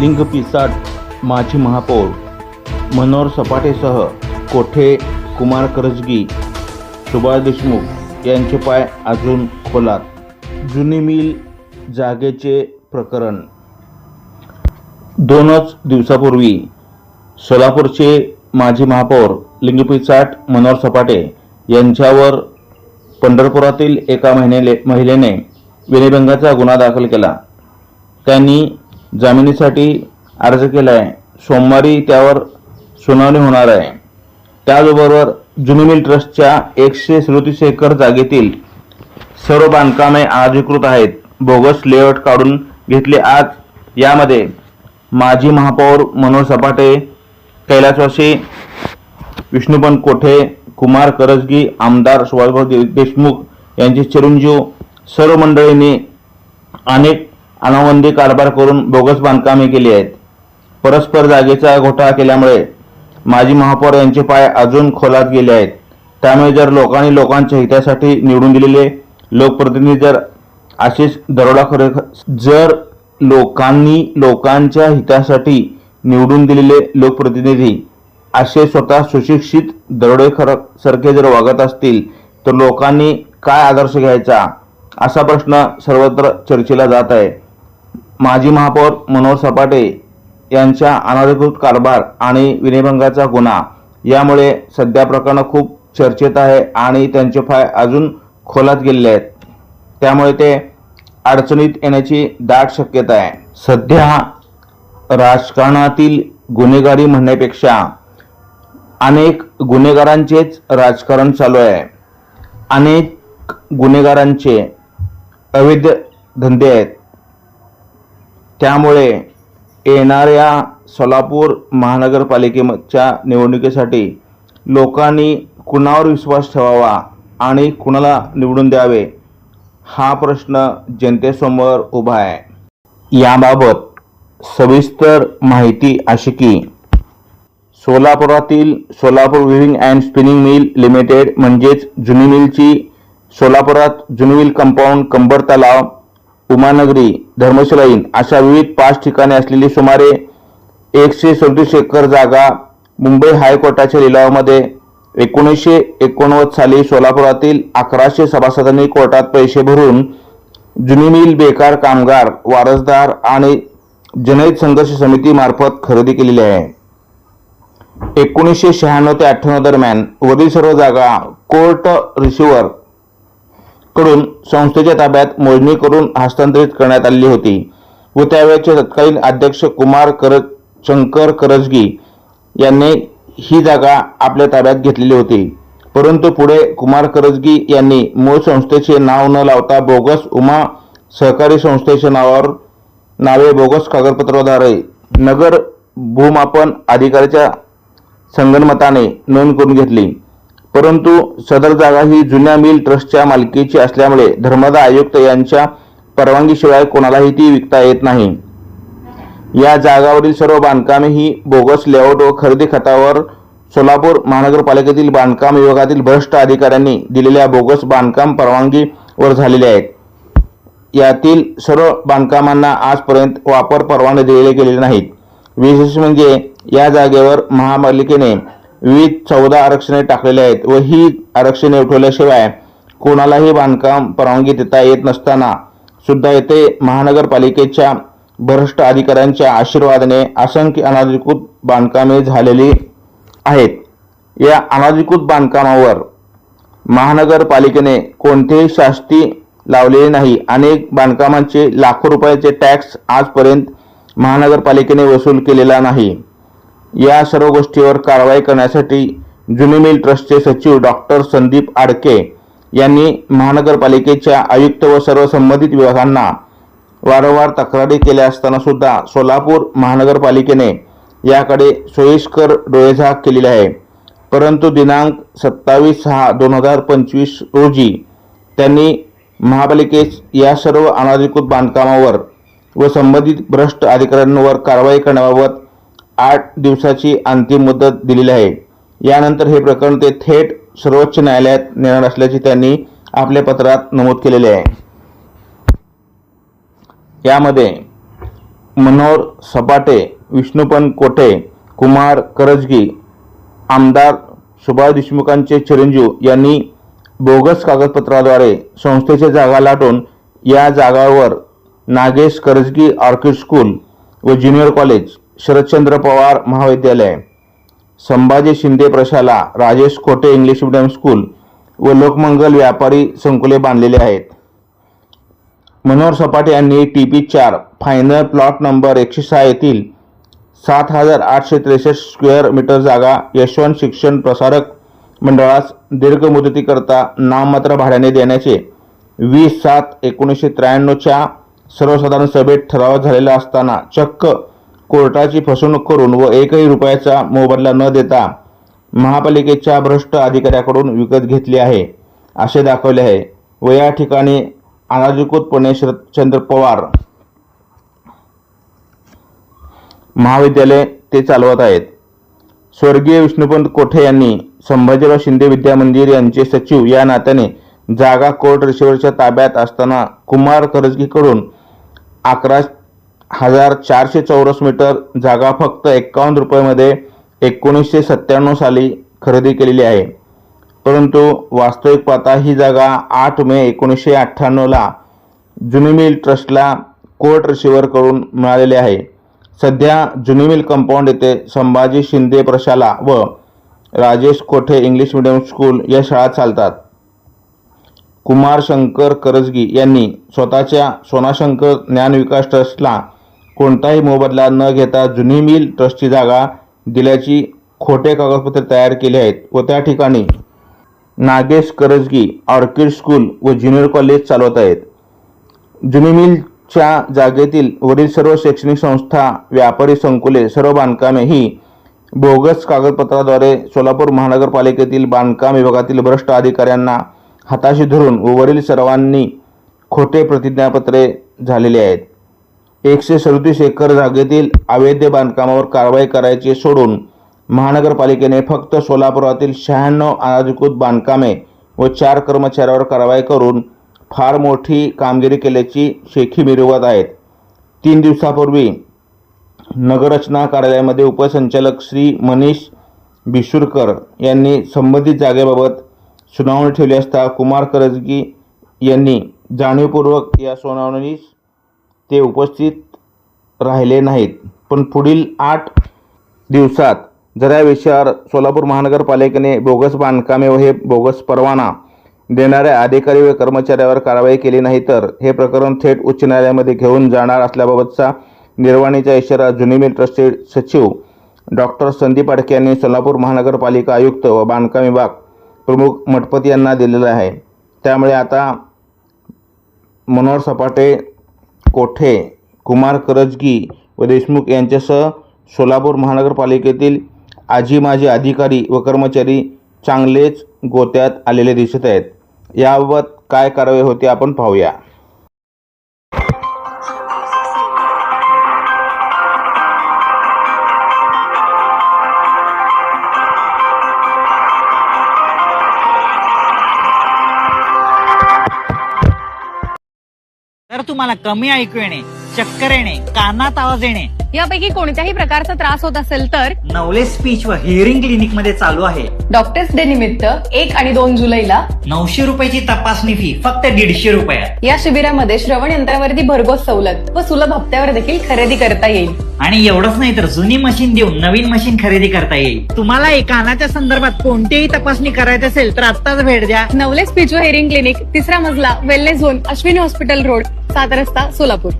लिंग पिसाट माजी महापौर मनोहर सपाटेसह कोठे कुमार करजगी सुभाष देशमुख यांचे पाय अजून खोलात. जुनी मिल जागेचे प्रकरण. दोनच दिवसापूर्वी सोलापूरचे माजी महापौर लिंगपिसाट मनोहर सपाटे यांच्यावर पंढरपुरातील एका महिने महिलेने विनयभंगाचा गुन्हा दाखल केला. त्यांनी जामिनीसाठी अर्ज केला आहे सोमवारी त्यावर सुनावणी होणार आहे. त्याचबरोबर जुनी मिल ट्रस्टच्या एकशे सदोतीस एकर जागेतील सर्व बांधकामे अनधिकृत आहेत. बोगस लेआउट काढून घेतले आज. यामध्ये माजी महापौर मनोहर सपाटे कैलासवासी विष्णुपंत कोठे कुमार करजगी आमदार सुभाषभाऊ देशमुख यांचे चिरंजीव सर्व मंडळींनी अनेक अनावंदी कारभार करून बोगस बांधकामे केली आहेत. परस्पर जागेचा घोटाळा केल्यामुळे माजी महापौर यांचे पाय अजून खोलात गेले आहेत. त्यामुळे जर लोकांनी लोकांच्या हितासाठी निवडून दिलेले लोकप्रतिनिधी जर असेच दरोडाखोर जर लोकांनी लोकांच्या हितासाठी निवडून दिलेले लोकप्रतिनिधी असे स्वतः सुशिक्षित दरोडेखर सारखे जर वागत असतील तर लोकांनी काय आदर्श घ्यायचा? असा प्रश्न सर्वत्र चर्चेला जात आहे. माजी महापौर मनोहर सपाटे यांच्या अनधिकृत कारभार आणि विनयभंगाचा गुन्हा. यामुळे सध्या प्रकरणं खूप चर्चेत आहे आणि त्यांचे पाय अजून खोलात गेलेले आहेत. त्यामुळे ते अडचणीत येण्याची दाट शक्यता आहे. सध्या राजकारणातील गुन्हेगारी म्हणण्यापेक्षा अनेक गुन्हेगारांचेच राजकारण चालू आहे. अनेक गुन्हेगारांचे अवैध धंदे आहेत. त्यामुळे येणाऱ्या सोलापूर महानगरपालिकेच्या निवडणुकीसाठी लोकांनी कुणावर विश्वास ठेवावा आणि कुणाला निवडून द्यावे हा प्रश्न जनतेसमोर उभा आहे. याबाबत सविस्तर माहिती अशी की सोलापुरातील Solapur weaving and spinning mill limited म्हणजेच जुनी मिलची सोलापुरात जुनी मिल कंपाऊंड कंबर तलाव उमानगरी धर्मशाला इन अशा विविध पाच ठिकाणी असलेली सुमारे एकशे सदतीस एकर जागा मुंबई हायकोर्टाच्या लिलावामध्ये एकोणीसशे एकोणवद साली सोलापुरातील अकराशे सभासदांनी कोर्टात पैसे भरून जुनी मिल बेकार कामगार वारसदार आणि जनहित संघर्ष समितीमार्फत खरेदी केलेली आहे. एकोणीसशे शहाण्णव ते अठ्ठ्याण्णव दरम्यान वरील सर्व जागा कोर्ट रिसिव्हर कडून संस्थेच्या ताब्यात मोजणी करून हस्तांतरित करण्यात आलेली होती व त्यावेळेचे तत्कालीन अध्यक्ष कुमार कर शंकर करजगी यांनी ही जागा आपल्या ताब्यात घेतलेली होती. परंतु पुढे कुमार करजगी यांनी मूळ संस्थेचे नाव न लावता बोगस उमा सहकारी संस्थेच्या नावावर नावे बोगस कागदपत्राद्वारे नगर भूमापन अधिकाऱ्याच्या संगणमताने नोंद करून घेतली. परंतु सदर जागा ही जुन्या मिल ट्रस्टच्या मालकीची असल्यामुळे धर्मदा आयुक्त यांच्या परवानगीशिवाय कोणालाही ती विकता येत नाही. या जागावरील सर्व बांधकामे ही बोगस लेआउट व खरेदी खतावर सोलापूर महानगरपालिकेतील बांधकाम विभागातील भ्रष्ट अधिकाऱ्यांनी दिलेल्या बोगस बांधकाम परवानगीवर झालेले आहेत. यातील सर्व बांधकामांना आजपर्यंत वापर परवाने दिलेले गेलेले नाहीत. विशेष म्हणजे या जागेवर महापालिकेने विविध चौदा आरक्षणे टाकलेली आहेत व ही आरक्षणे उठवल्याशिवाय कोणालाही बांधकाम परवानगी देता येत नसताना सुद्धा येथे महानगरपालिकेच्या भ्रष्ट अधिकाऱ्यांच्या आशीर्वादाने असंख्य अनाधिकृत बांधकामे झालेली आहेत. या अनाधिकृत बांधकामावर महानगरपालिकेने कोणतेही शास्ती लावलेले नाही. अनेक बांधकामांचे लाखो रुपयाचे टॅक्स आजपर्यंत महानगरपालिकेने वसूल केलेला नाही. या सर्व गोष्टीवर कारवाई करण्यासाठी जुनी मिल ट्रस्टचे सचिव डॉक्टर संदीप आडके यांनी महानगरपालिकेच्या आयुक्त व सर्व संबंधित विभागांना वारंवार तक्रारी केल्या असताना सुद्धा सोलापूर महानगरपालिकेने याकडे सोयीस्कर डोळेझाक केलेली आहे. परंतु दिनांक सत्तावीस सहा दोन हजार पंचवीस रोजी त्यांनी महापालिकेस या सर्व अनाधिकृत बांधकामावर व संबंधित भ्रष्ट अधिकाऱ्यांवर कारवाई करण्याबाबत आठ दिवसाची अंतिम मुदत दिलेली आहे. यानंतर हे प्रकरण ते थेट सर्वोच्च न्यायालयात नेणार असल्याचे त्यांनी आपल्या पत्रात नमूद केलेले आहे. यामध्ये मनोहर सपाटे विष्णुपन कोठे कुमार करजगी आमदार सुभाष देशमुखांचे चिरंजीव यांनी बोगस कागदपत्राद्वारे संस्थेच्या जागा लाटून या जागावर नागेश करजगी ऑर्किड स्कूल व ज्युनियर कॉलेज शरदचंद्र पवार महाविद्यालय संभाजी शिंदे प्रशाला राजेश कोटे इंग्लिश मीडियम स्कूल व लोकमंगल व्यापारी संकुले बांधलेले आहेत. मनोहर सपाटे यांनी टी पी चार फायनल प्लॉट नंबर एकशे सहा येथील सात हजार आठशे त्रेसष्ट स्क्वेअर मीटर जागा यशवंत शिक्षण प्रसारक मंडळास दीर्घ मुदतीकरता नाममात्र भाड्याने देण्याचे वीस सात एकोणीसशे त्र्याण्णवच्या सर्वसाधारण सभेत ठराव झालेला असताना चक्क कोर्टाची फसवणूक करून व एकही रुपयाचा मोबदला न देता महापालिकेच्या भ्रष्ट अधिकाऱ्याकडून विकत घेतली आहे असे दाखवले आहे. व या ठिकाणी अनाधिकृतपणे शरदचंद्र पवार महाविद्यालय ते चालवत आहेत. स्वर्गीय विष्णुपंत कोठे यांनी संभाजीराव शिंदे विद्या मंदिर यांचे सचिव या नात्याने जागा कोर्ट रिसिव्हरच्या ताब्यात असताना कुमार करजगीकडून अकरा हजार चारशे चौरस मीटर जागा फक्त एक्कावन्न रुपयामध्ये एकोणीसशे सत्त्याण्णव साली खरेदी केलेली आहे. परंतु वास्तविक पाहता ही जागा आठ मे एकोणीसशे अठ्ठ्याण्णवला जुनी मिल ट्रस्टला कोर्ट रिसिव्हरकडून मिळालेली आहे. सध्या जुनी मिल कंपाऊंड येथे संभाजी शिंदे प्रशाला व राजेश कोठे इंग्लिश मिडियम स्कूल या शाळा चालतात. कुमार शंकर करजगी यांनी स्वतःच्या सोनाशंकर ज्ञान विकास ट्रस्टला कोणताही मोबदला न घेता जुनी मिल ट्रस्टची जागा दिल्याची खोटे कागदपत्रे तयार केले आहेत व त्या ठिकाणी नागेश करजगी ऑर्किड स्कूल व ज्युनियर कॉलेज चालवत आहेत. जुनी मिलच्या जागेतील वरील सर्व शैक्षणिक संस्था व्यापारी संकुले सर्व बांधकामे ही बोगस कागदपत्राद्वारे सोलापूर महानगरपालिकेतील बांधकाम विभागातील भ्रष्ट अधिकाऱ्यांना हाताशी धरून व वरील सर्वांनी खोटे प्रतिज्ञापत्रे झालेली आहेत. एकशे सदतीस एकर जागेतील अवैध बांधकामावर कारवाई करायची सोडून महानगरपालिकेने फक्त सोलापुरातील शहाण्णव अनाधिकृत बांधकामे व चार कर्मचाऱ्यावर कारवाई करून फार मोठी कामगिरी केल्याची शेखी मिरवत आहेत. तीन दिवसापूर्वी नगररचना कार्यालयामध्ये उपसंचालक श्री मनीष बिशुरकर यांनी संबंधित जागेबाबत सुनावणी ठेवली असता कुमार करजगी यांनी जाणीवपूर्वक या सुनावणीस ते उपस्थित राहिले नाहीत. पण पुढील आठ दिवसात जरा या विषयावर सोलापूर महानगरपालिकेने बोगस बांधकामे व हे बोगस परवाना देणाऱ्या अधिकारी व कर्मचाऱ्यावर कारवाई केली नाही तर हे प्रकरण थेट उच्च न्यायालयामध्ये घेऊन जाणार असल्याबाबतचा निर्वाणीचा इशारा जुनी मिल ट्रस्टचे सचिव डॉक्टर संदीप अडके यांनी सोलापूर महानगरपालिका आयुक्त व बांधकाम विभाग प्रमुख मठपती यांना दिलेला आहे. त्यामुळे आता मनोहर सपाटे कोठे? कुमार करजगी व देशमुख यांच्यासह सोलापूर महानगरपालिकेतील आजी माजी अधिकारी व कर्मचारी चांगलेच गोत्यात आलेले दिसत आहेत. याबाबत काय कारवाई होते आपण पाहूया. तुम्हाला कमी ऐकू येणे चक्कर येणे कानात आवाज येणे यापैकी कोणत्याही प्रकारचा त्रास होत असेल तर नवले स्पीच व हिअरिंग क्लिनिकमध्ये चालू आहे. डॉक्टर्स डे निमित्त एक आणि दोन जुलैला नऊशे रुपयाची तपासणी फी फक्त दीडशे रुपयात या शिबिरामध्ये श्रवण यंत्रावरती भरघोस सवलत व सुलभ हप्त्यावर देखील खरेदी करता येईल. आणि एवढंच नाही तर जुनी मशीन देऊन नवीन मशीन खरेदी करता येईल. तुम्हाला एक कानाच्या संदर्भात कोणतीही तपासणी करायची असेल तर आत्ताच भेट द्या. नवले स्पीच व हेअरिंग क्लिनिक तिसरा मजला wellness zone Ashwini hospital road सात रस्ता सोलापूर.